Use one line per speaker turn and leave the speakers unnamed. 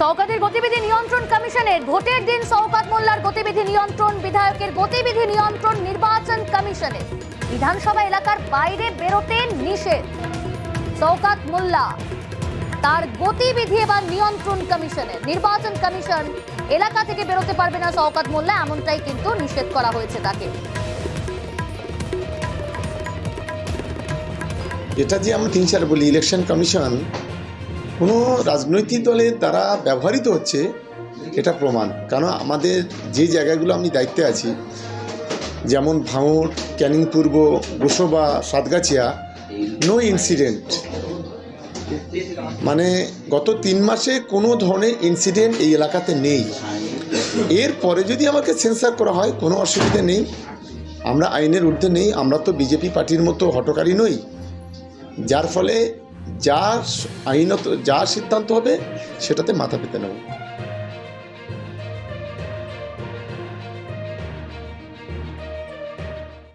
সৌকাতের গতিবিধি নিয়ন্ত্রণ কমিশনের ভোটের দিন সৌকাত মোল্লার গতিবিধি নিয়ন্ত্রণ বিধায়কের গতিবিধি নিয়ন্ত্রণ নির্বাচন কমিশনের। বিধানসভা এলাকার বাইরে বেরোতে নিষেধ। সৌকাত মোল্লা, তার গতিবিধি এবার নিয়ন্ত্রণ কমিশনের। নির্বাচন কমিশন এলাকা থেকে বেরোতে পারবে না সৌকাত মোল্লা, এমনটাই কিন্তু নিষেধ করা হয়েছে তাকে।
এটা যে আমরা তিন চার বলি ইলেকশন কমিশন কোনো রাজনৈতিক দলের দ্বারা ব্যবহৃত হচ্ছে এটা প্রমাণ। কারণ আমাদের যে জায়গাগুলো আমি দায়িত্বে আছি, যেমন ভাঙড়, ক্যানিং পূর্ব, গোসবা, সাতগাছিয়া নো ইনসিডেন্ট মানে গত তিন মাসে কোনো ধরনের ইনসিডেন্ট এই এলাকাতে নেই। এরপরে যদি আমাকে সেন্সার করা হয়, কোনো অসুবিধা নেই। আমরা আইনের ঊর্ধ্বে নেই, আমরা তো বিজেপি পার্টির মতো হটকারী নই। যার ফলে যা আইনত যা সিদ্ধান্ত হবে সেটাতে মাথা পেতে নেব।